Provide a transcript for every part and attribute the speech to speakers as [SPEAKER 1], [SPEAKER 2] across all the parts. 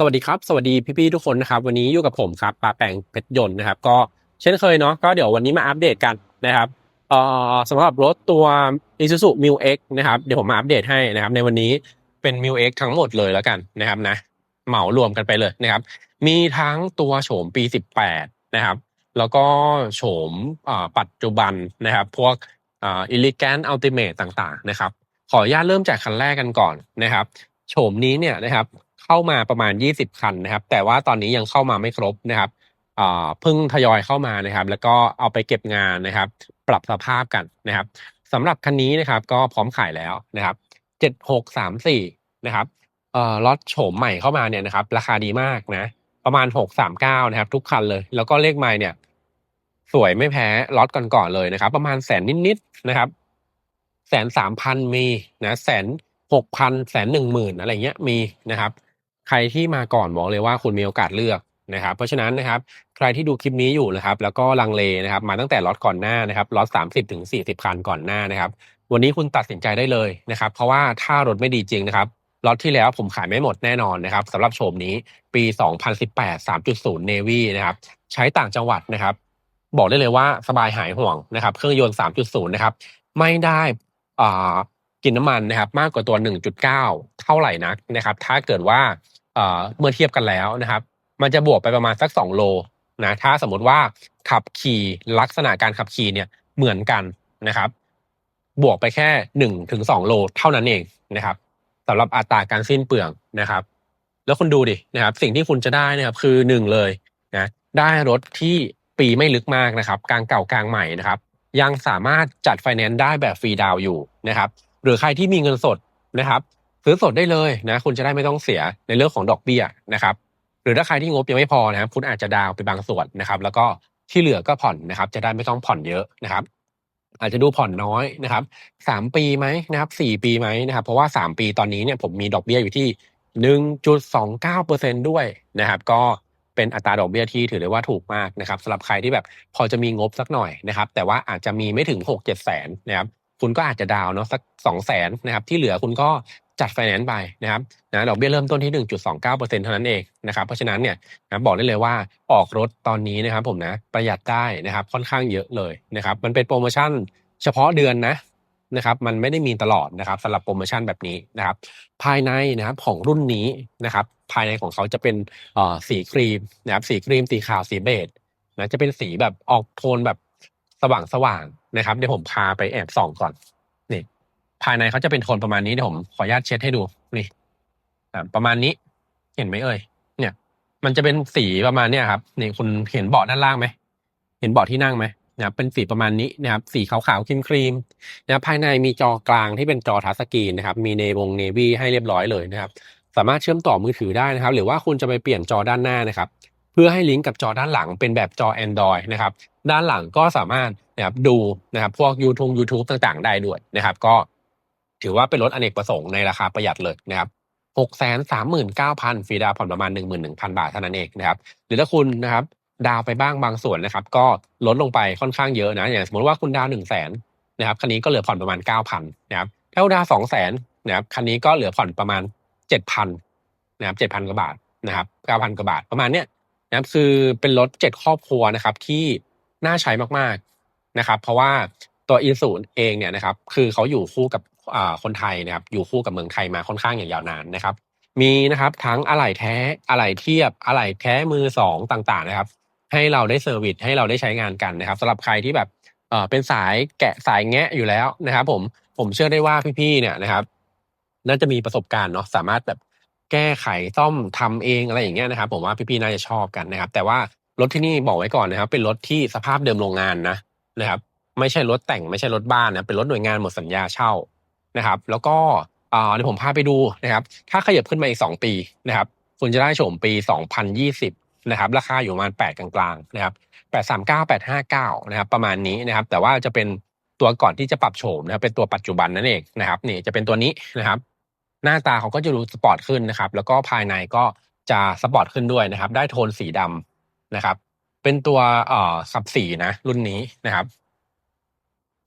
[SPEAKER 1] สวัสดีครับ สวัสดีพี่ๆทุกคนนะครับ วันนี้อยู่กับผมครับปาแปงเพชรยนต์นะครับ ก็เช่นเคยเนาะก็เดี๋ยววันนี้มาอัปเดตกันนะครับเอ่อสำหรับรถตัว Isuzu m i l X นะครับเดี๋ยวผมมาอัปเดตให้นะครับ ในวันนี้เป็น m i l X ทั้งหมดเลยแล้วกันนะครับนะเหมารวมกันไปเลยนะครับ มีทั้งตัวโฉมปี 18 นะครับ แล้วก็โฉมปัจจุบันนะครับ พวกอ่า Elegant Ultimate ต่างๆนะครับ ขออนุญาตเริ่มจากคันแรกกันก่อนนะครับโฉมนี้เนี่ยนะครับ เข้ามาประมาณ 20 คันนะครับ แต่ว่าตอนนี้ยังเข้ามาไม่ครบนะครับอ่าเพิ่งทยอยเข้ามานะครับ แล้วก็เอาไปเก็บงานนะครับ ปรับสภาพกันนะครับสำหรับคันนี้นะครับ ก็พร้อมขายแล้วนะครับ 7634 นะครับเออล็อตโฉมใหม่เข้ามาเนี่ยนะครับ ราคาดีมากนะ ประมาณ 639 นะครับ ทุกคันเลย แล้วก็เลขไมล์เนี่ย สวยไม่แพ้ล็อตก่อนๆเลยนะครับ ประมาณแสนนิดๆนะครับแสนสามพันมีนะแสนหกพันแสนหนึ่งหมื่นอะไรเงี้ยมีนะครับ ใครที่มาก่อนบอกเลยว่าคุณมีโอกาสเลือกนะครับเพราะฉะนั้นนะครับใครที่ดูคลิปนี้อยู่นะครับแล้วก็ลังเลนะครับมาตั้งแต่ล็อตก่อนหน้านะครับล็อตสามสิบถึงสี่สิบคันก่อนหน้านะครับวันนี้คุณตัดสินใจได้เลยนะครับเพราะว่าถ้ารถไม่ดีจริงนะครับล็อตที่แล้วผมขายไม่หมดแน่นอนนะครับสำหรับโฉมนี้ปี 2018 3.0 Navy นะครับใช้ต่างจังหวัดนะครับ บอกได้เลยว่าสบายหายห่วงนะครับเครื่องยนต์ 3.0 นะครับไม่ได้อ่ากินน้ำมันนะครับมากกว่าตัว 1.9 เท่าไหร่นักนะครับถ้าเกิดว่า เมื่อเทียบกันแล้วนะครับ มันจะบวกไปประมาณสัก 2 โลนะถ้าสมมติว่าขับขี่ลักษณะการขับขี่เนี่ยเหมือนกันนะครับ บวกไปแค่1ถึง2โลเท่านั้นเองนะครับสำหรับอัตราการสิ้นเปลืองนะครับ แล้วคุณดูดินะครับ สิ่งที่คุณจะได้นะครับคือหนึ่งเลยนะได้รถที่ปีไม่ลึกมากนะครับ กลางเก่ากลางใหม่นะครับ ยังสามารถจัดไฟแนนซ์ได้แบบฟรีดาวอยู่นะครับ หรือใครที่มีเงินสดนะครับ ซื้อสดได้เลยนะคุณจะได้ไม่ต้องเสียในเรื่องของดอกเบี้ยนะครับหรือถ้าใครที่งบยังไม่พอนะครับคุณอาจจะดาวไปบางส่วนนะครับ แล้วก็ที่เหลือก็ผ่อนนะครับ จะได้ไม่ต้องผ่อนเยอะนะครับ อาจจะดูผ่อนน้อยนะครับสามปีไหมนะครับสี่ปีไหมนะครับ เพราะว่าสามปีตอนนี้เนี่ยผมมีดอกเบี้ยอยู่ที่หนึ่งจุดสองเก้าเปอร์เซ็นด้วยนะครับ ก็เป็นอัตราดอกเบี้ยที่ถือได้ว่าถูกมากนะครับสำหรับใครที่แบบพอจะมีงบสักหน่อยนะครับ แต่ว่าอาจจะมีไม่ถึงหกเจ็ดแสนนะครับคุณก็อาจจะดาวเนาะสักสองแสนนะครับ ที่เหลือคุณก็ จัดไฟแนนซ์ไปนะครับนะดอกเบี้ยเริ่มต้นที่ 1.29เปอร์เซ็นเท่านั้นเองนะครับเพราะฉะนั้นเนี่ยนะบอกได้เลยว่าออกรถตอนนี้นะครับผมนะประหยัดได้นะครับค่อนข้างเยอะเลยนะครับมันเป็นโปรโมชั่นเฉพาะเดือนนะนะครับมันไม่ได้มีตลอดนะครับสำหรับโปรโมชั่นแบบนี้นะครับภายในนะครับของรุ่นนี้นะครับภายในของเขาจะเป็นอ่อสีครีมนะครับสีครีมสีขาวสีเบจนะจะเป็นสีแบบออกโทนแบบสว่างสว่างนะครับเดี๋ยวผมพาไปแอบส่องก่อน ภายในเขาจะเป็นโทนประมาณนี้เดี๋ยวผมขออนุญาตเช็ดให้ดูนี่ประมาณนี้ เห็นไหมเอ่ยเนี่ย มันจะเป็นสีประมาณเนี้ยครับนี่คุณเห็นเบาะด้านล่างไหมเห็นเบาะที่นั่งไหมนะครับเป็นสีประมาณนี้นะครับสีขาวๆครีมครีมๆนะครับภายในมีจอกลางที่เป็นจอทัชสกรีนนะครับ มีเนวงเนวีให้เรียบร้อยเลยนะครับ สามารถเชื่อมต่อมือถือได้นะครับ หรือว่าคุณจะไปเปลี่ยนจอด้านหน้านะครับ เพื่อให้ลิงก์กับจอด้านหลังเป็นแบบจอ Android นะครับ ด้านหลังก็สามารถนะครับดูนะครับพวก YouTube YouTube ต่างๆ ได้ด้วยนะครับ ก็ ถือว่าเป็นรถอเนกประสงค์ในราคาประหยัดเลยนะครับหกแสนสามหมื่นเก้าพันฟรีดาวผ่อนประมาณหนึ่งหมื่นหนึ่งพันบาทเท่านั้นเองนะครับหรือถ้าคุณนะครับดาวไปบ้างบางส่วนนะครับ ก็ลดลงไปค่อนข้างเยอะนะอย่างสมมติว่าคุณดาวหนึ่งแสนนะครับคันนี้ก็เหลือผ่อนประมาณเก้าพันนะครับถ้าคุณดาวสองแสนนะครับคันนี้ก็เหลือผ่อนประมาณเจ็ดพันนะครับเจ็ดพันกว่าบาทนะครับเก้าพันกว่าบาทประมาณเนี้ยนะครับคือเป็นรถเจ็ดครอบครัวนะครับที่น่าใช้มากๆนะครับ เพราะว่าตัวอินสูเองเนี่ยนะครับคือเขาอยู่คู่กับ คนไทยนะครับอยู่คู่กับเมืองไทยมาค่อนข้างอย่างยาวนานนะครับ มีนะครับทั้งอะไหล่แท้อะไหล่เทียบอะไหล่แท้มือสองต่างๆนะครับ ให้เราได้เซอร์วิสให้เราได้ใช้งานกันนะครับสำหรับใครที่แบบเออเป็นสายแกะสายแงะอยู่แล้วนะครับ ผมผมเชื่อได้ว่าพี่ๆเนี่ยนะครับ น่าจะมีประสบการณ์เนาะสามารถแบบแก้ไขซ่อมทำเองอะไรอย่างเงี้ยนะครับ ผมว่าพี่ๆน่าจะชอบกันนะครับ แต่ว่ารถที่นี่บอกไว้ก่อนนะครับ เป็นรถที่สภาพเดิมโรงงานนะนะครับ ไม่ใช่รถแต่งไม่ใช่รถบ้านนะเป็นรถหน่วยงานหมดสัญญาเช่า นะครับแล้วก็เดี๋ยวผมพาไปดูนะครับถ้าขยับขึ้นมาอีกสองปีนะครับคุณจะได้โฉมปี 2020นะครับราคาอยู่ประมาณ 8 กลางๆนะครับ839 859นะครับประมาณนี้นะครับแต่ว่าจะเป็นตัวก่อนที่จะปรับโฉมนะครับเป็นตัวปัจจุบันนั่นเองนะครับนี่จะเป็นตัวนี้นะครับหน้าตาเขาก็จะดูสปอร์ตขึ้นนะครับแล้วก็ภายในก็จะสปอร์ตขึ้นด้วยนะครับได้โทนสีดำนะครับเป็นตัวเอ่อขับสีนะรุ่นนี้นะครับ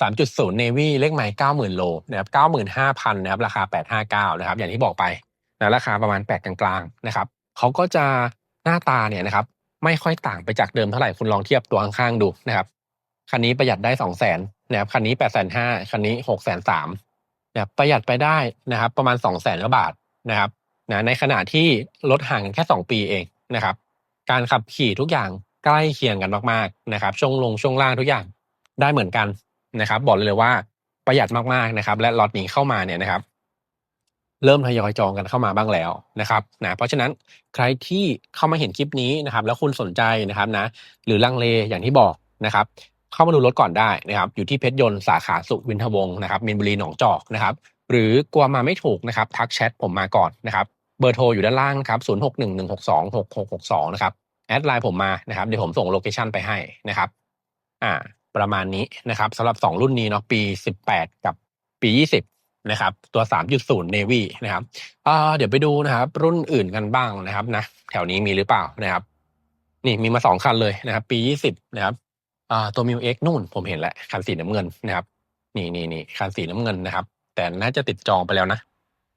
[SPEAKER 1] 3.0 Navy เลขหมาย90,000 โลนะครับ95,000นะครับราคา 859นะครับอย่างที่บอกไปนะราคาประมาณ 8 กลางๆนะครับเขาก็จะหน้าตาเนี่ยนะครับไม่ค่อยต่างไปจากเดิมเท่าไหร่คุณลองเทียบตัวข้างๆดูนะครับคันนี้ประหยัดได้สองแสนนะครับคันนี้แปดแสนห้าคันนี้หกแสนสามนะครับประหยัดไปได้นะครับประมาณสองแสนกว่าบาทนะครับนะในขณะที่รถห่างกันแค่สองปีเองนะครับการขับขี่ทุกอย่างใกล้เคียงกันมากๆนะครับช่วงลงช่วงล่างทุกอย่างได้เหมือนกัน นะครับบอกเลยเลยว่าประหยัดมากๆนะครับ และล็อตนี้เข้ามาเนี่ยนะครับ เริ่มทยอยจองกันเข้ามาบ้างแล้วนะครับนะเพราะฉะนั้นใครที่เข้ามาเห็นคลิปนี้นะครับ แล้วคุณสนใจนะครับนะ หรือลังเลอย่างที่บอกนะครับ เข้ามาดูรถก่อนได้นะครับ อยู่ที่เพชรยนต์สาขาสุวินทวงศ์นะครับมินบุรีหนองจอกนะครับ หรือกลัวมาไม่ถูกนะครับ ทักแชทผมมาก่อนนะครับเบอร์โทรอยู่ด้านล่างครับ0 6 1 1 6 2 6 6 6 2 นะครับ แอดไลน์ผมมานะครับ เดี๋ยวผมส่งโลเคชันไปให้นะครับ อ่า ประมาณนี้นะครับสำหรับ 2 รุ่นนี้เนาะปี 18 กับปี 20 นะครับ ตัว 3.0 Navy นะครับเดี๋ยวไปดูนะครับ รุ่นอื่นกันบ้างนะครับนะแถวนี้มีหรือเปล่านะครับ นี่มีมาสองคันเลยนะครับ ปี 20 นะครับตัวมิวเอ็กนู่นผมเห็นแล้วคันสีน้ำเงินนะครับ นี่นี่นี่คันสีน้ำเงินนะครับ แต่น่าจะติดจองไปแล้วนะ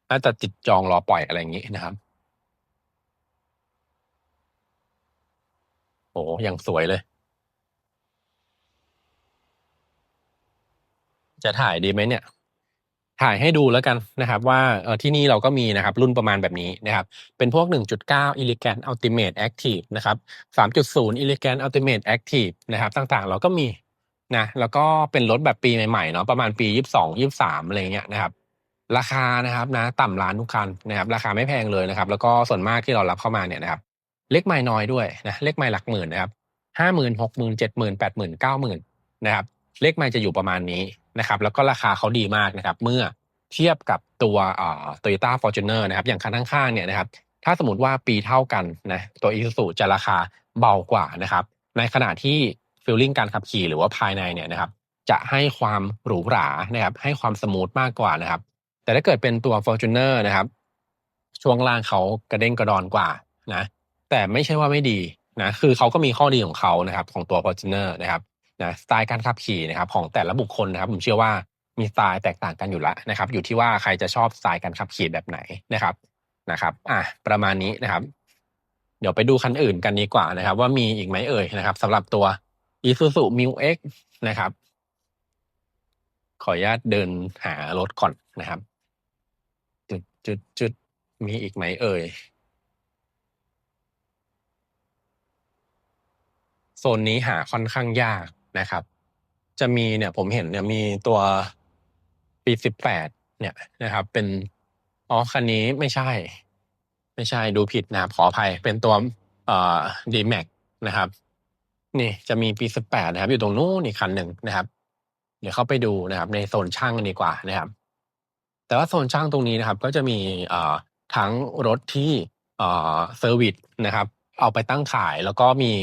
[SPEAKER 1] น่าจะติดจองรอปล่อยอะไรอย่างนี้นะครับโอ้ยังสวยเลย จะถ่ายดีไหมเนี่ย ถ่ายให้ดูแล้วกันนะครับว่าเออที่นี่เราก็มีนะครับรุ่นประมาณแบบนี้นะครับ เป็นพวก 1.9 Elegant Ultimate Active นะครับ 3.0 Elegant Ultimate Active นะครับต่างๆ เราก็มีนะแล้วก็เป็นรถแบบปีใหม่ๆเนาะประมาณปี 22 23อะไรเงี้ยนะครับราคานะครับนะต่ำล้านทุกคันนะครับราคาไม่แพงเลยนะครับ แล้วก็ส่วนมากที่เรารับเข้ามาเนี่ยนะครับเล็กไม่น้อยด้วยนะเลขไม่หลักหมื่นนะครับห้าหมื่นหกหมื่นเจ็ดหมื่นแปดหมื่นเก้าหมื่นนะครับเลขไม่จะอยู่ประมาณนี้ นะครับแล้วก็ราคาเขาดีมากนะครับเมื่อเทียบกับตัวเอ่อ Toyota Fortuner นะครับอย่างคันข้างๆเนี่ยนะครับถ้าสมมติว่าปีเท่ากันนะตัว Isuzu จะราคาเบากว่านะครับในขณะที่ฟีลลิ่งการขับขี่หรือว่าภายในเนี่ยนะครับจะให้ความหรูหรานะครับให้ความสมูทมากกว่านะครับแต่ถ้าเกิดเป็นตัว Fortuner นะครับช่วงล่างเขากระเด้งกระดอนกว่านะแต่ไม่ใช่ว่าไม่ดีนะคือเขาก็มีข้อดีของเขานะครับของตัว Fortuner นะครับ นะสไตล์การขับขี่นะครับของแต่ละบุคคลนะครับผมเชื่อว่ามีสไตล์แตกต่างกันอยู่แล้วนะครับ อยู่ที่ว่าใครจะชอบสไตล์การขับขี่แบบไหนนะครับนะครับอะประมาณนี้นะครับ เดี๋ยวไปดูคันอื่นกันดีกว่านะครับ ว่ามีอีกไหมเอ่ยนะครับสำหรับตัว Isuzu m u X นะครับ ขออนุญาตเดินหารถก่อนนะครับ จุดจุดจุดมีอีกไหมเอ่ยโซนนี้หาค่อนข้างยาก นะครับ จะมีเนี่ยผมเห็นเนี่ยมีตัวปีสิบแปดเนี่ยนะครับ เป็นอ๋อคันนี้ไม่ใช่ ไม่ใช่ดูผิดนะครับขออภัยเป็นตัวเอ่อดีแม็กนะครับ นี่จะมีปีสิบแปดนะครับ อยู่ตรงนู้นอีกคันหนึ่งนะครับ เดี๋ยวเข้าไปดูนะครับ ในโซนช่างกันดีกว่านะครับ แต่ว่าโซนช่างตรงนี้นะครับ ก็จะมีเอ่อทั้งรถที่เอ่อเซอร์วิสนะครับ เอาไปตั้งขายแล้วก็มี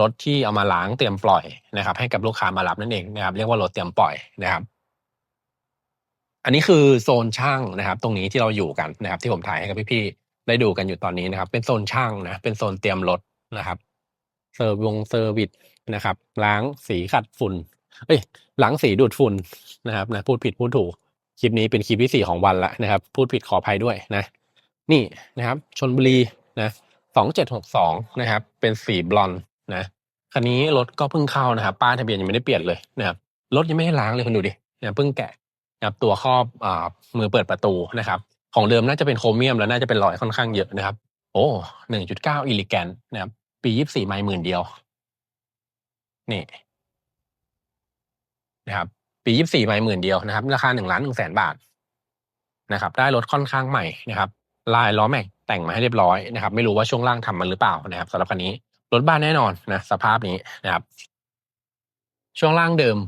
[SPEAKER 1] รถที่เอามาล้างเตรียมปล่อยนะครับ ให้กับลูกค้ามารับนั่นเองนะครับ เรียกว่ารถเตรียมปล่อยนะครับ อันนี้คือโซนช่างนะครับ ตรงนี้ที่เราอยู่กันนะครับ ที่ผมถ่ายให้กับพี่ๆได้ดูกันอยู่ตอนนี้นะครับ เป็นโซนช่างนะเป็นโซนเตรียมรถนะครับเซอร์วงเซอร์วิสนะครับ ล้างสีขัดฝุ่นเอ้ยล้างสีดูดฝุ่นนะครับนะพูดผิดพูดถูกคลิปนี้เป็นคลิปที่สี่ของวันละนะครับ พูดผิดขออภัยด้วยนะ นี่นะครับชนบุรีนะสองเจ็ดหกสองนะครับ เป็นสีบลอน นะคันนี้รถก็เพิ่งเข้านะครับป้ายทะเบียนยังไม่ได้เปลี่ยนเลยนะครับรถยังไม่ได้ล้างเลยคุณดูดินะเพิ่งแกะนะครับตัวครอบอ่ามือเปิดประตูนะครับ ของเดิมน่าจะเป็นโครเมียมแล้วน่าจะเป็นรอยค่อนข้างเยอะนะครับ โอ้หนึ่งจุดเก้าอิลิแกนนะครับ ปียี่สี่ไมล์หมื่นเดียว นี่นะครับ ปียี่สี่ไมล์หมื่นเดียวนะครับ ราคาหนึ่งล้านหนึ่งแสนบาทนะครับ ได้รถค่อนข้างใหม่นะครับ ลายล้อแม็กแต่งมาให้เรียบร้อยนะครับ ไม่รู้ว่าช่วงล่างทำมันหรือเปล่านะครับสำหรับคันนี้ รถบ้านแน่นอนนะสภาพนี้นะครับ ช่วงล่างเดิม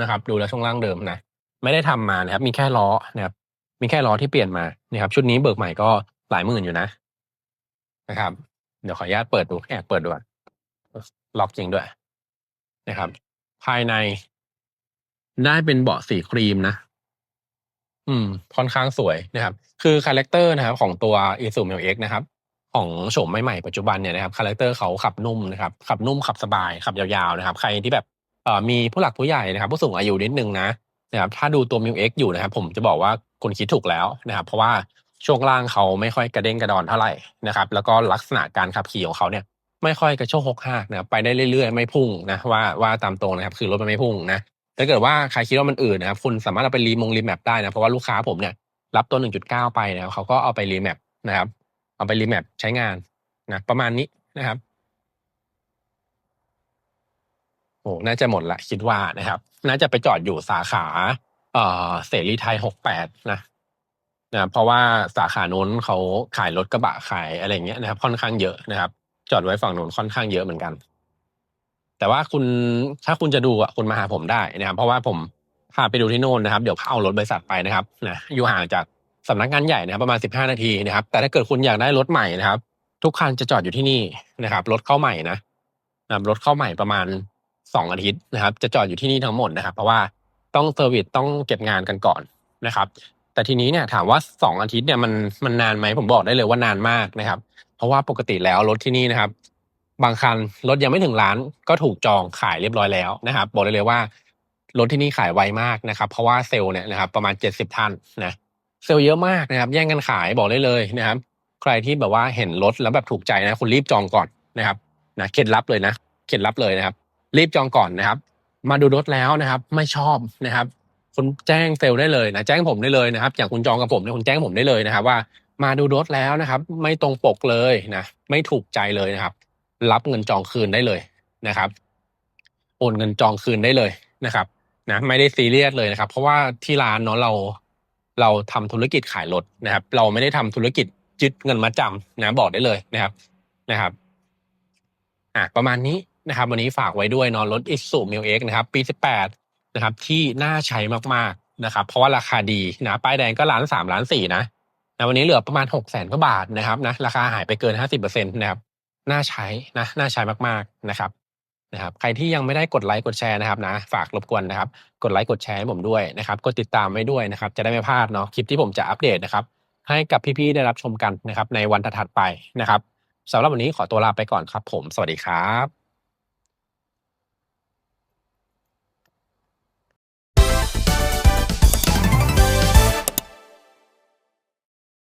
[SPEAKER 1] นะครับ ดูแล้วช่วงล่างเดิมนะไม่ได้ทำมานะครับ มีแค่ล้อนะครับ มีแค่ล้อที่เปลี่ยนมานะครับ ชุดนี้เบิกใหม่ก็หลายหมื่นอยู่นะ นะครับ เดี๋ยวขออนุญาตเปิดดูแอบเปิดดูก่อนล็อกจริงด้วยนะครับ ภายในได้เป็นเบาะสีครีมนะ อืม ค่อนข้างสวยนะครับ คือคาแรคเตอร์นะครับ ของตัว i s u m i X นะครับ ของโฉมใหม่ๆปัจจุบันเนี่ยนะครับคาแรคเตอร์เขาขับนุ่มนะครับขับนุ่มขับสบายขับยาวๆนะครับ ใครที่แบบเอ่อมีผู้หลักผู้ใหญ่นะครับ ผู้สูงอายุนิดนึงนะนะครับถ้าดูตัว m i x อยู่นะครับ ผมจะบอกว่าคุณคิดถูกแล้วนะครับ เพราะว่าช่วงล่างเขาไม่ค่อยกระเด้งกระดอนเท่าไหร่นะครับ แล้วก็ลักษณะการขับขี่ของเขาเนี่ย ไม่ค่อยกระโชกหกห้านะครับไปได้เรื่อยๆ ไม่พุ่งนะว่าว่าตามตรงนะครับ คือรถมันไม่พุ่งนะถ้าเกิดว่าใครคิดว่ามันอื่นนะครับ คุณสามารถเอาไปรีมงรีแมปได้นะเพราะว่าลูกค้าผมเนี่ยรับตัว 1.9 ไปนะเขาก็เอาไปรีแมปนะครับ เอาไปรีแมปใช้งานนะประมาณนี้นะครับโอ้น่าจะหมดละคิดว่านะครับ น่าจะไปจอดอยู่สาขาเอ่อเสรีไทยหกแปดนะนะเพราะว่าสาขาโน้นเขาขายรถกระบะขายอะไรเงี้ยนะครับ ค่อนข้างเยอะนะครับ จอดไว้ฝั่งโน้นค่อนข้างเยอะเหมือนกัน แต่ว่าคุณถ้าคุณจะดูอะคุณมาหาผมได้นะครับ เพราะว่าผมพาไปดูที่โน่นนะครับ เดี๋ยวเอารถบริษัทไปนะครับนะอยู่ห่างจาก สำนักงานใหญ่นะครับประมาณสิบห้านาทีนะครับ แต่ถ้าเกิดคุณอยากได้รถใหม่นะครับ ทุกคันจะจอดอยู่ที่นี่นะครับรถเข้าใหม่นะนะรถเข้าใหม่ประมาณสองอาทิตย์นะครับ จะจอดอยู่ที่นี่ทั้งหมดนะครับ เพราะว่าต้องเซอร์วิสต้องเก็บงานกันก่อนนะครับ แต่ทีนี้เนี่ยถามว่าสองอาทิตย์เนี่ยมันมันนานไหมผมบอกได้เลยว่านานมากนะครับ เพราะว่าปกติแล้วรถที่นี่นะครับ บางคันรถยังไม่ถึงล้านก็ถูกจองขายเรียบร้อยแล้วนะครับ บอกได้เลยว่ารถที่นี่ขายไวมากนะครับ เพราะว่าเซลล์เนี่ยนะครับ ประมาณเจ็ดสิบท่านนะ เซลล์เยอะมากนะครับ แย่งกันขายบอกได้เลยนะครับ ใครที่แบบว่าเห็นรถแล้วแบบถูกใจนะคุณรีบจองก่อนนะครับนะเคล็ดลับเลยนะเคล็ดลับเลยนะครับ รีบจองก่อนนะครับ มาดูรถแล้วนะครับ ไม่ชอบนะครับคุณแจ้งเซลล์ได้เลยนะแจ้งผมได้เลยนะครับอย่างคุณจองกับผมเนี่ยคุณแจ้งผมได้เลยนะครับว่ามาดูรถแล้วนะครับ ไม่ตรงปกเลยนะไม่ถูกใจเลยนะครับ รับเงินจองคืนได้เลยนะครับโอนเงินจองคืนได้เลยนะครับนะไม่ได้ซีเรียสเลยนะครับ เพราะว่าที่ร้านเนาะเรา เราทำธุรกิจขายรถนะครับ เราไม่ได้ทำธุรกิจยึดเงินมาจำนะบอกได้เลยนะครับนะครับอะประมาณนี้นะครับ วันนี้ฝากไว้ด้วยเนอนรถ i s u m i l X นะครับ ปี 18 นะครับ ที่น่าใช้มากๆนะครับ เพราะว่าราคาดีนะป้ายแดงก็ล้านสามล้านสี่นะนะวันนี้เหลือประมาณ6 0แสนกว่าบาทนะครับนะราคาหายไปเกินห้าสิบเปอร์เซ็นะครับ น่าใช้นะน่าใช้มากๆนะครับ นะครับใครที่ยังไม่ได้กดไลค์กดแชร์นะครับนะฝากรบกวนนะครับกดไลค์กดแชร์ให้ผมด้วยนะครับกดติดตามไว้ด้วยนะครับจะได้ไม่พลาดเนาะคลิปที่ผมจะอัปเดตนะครับให้กับพี่ๆได้รับชมกันนะครับในวันถัดไปนะครับสำหรับวันนี้ขอตัวลาไปก่อนครับผม สวัสดีครับ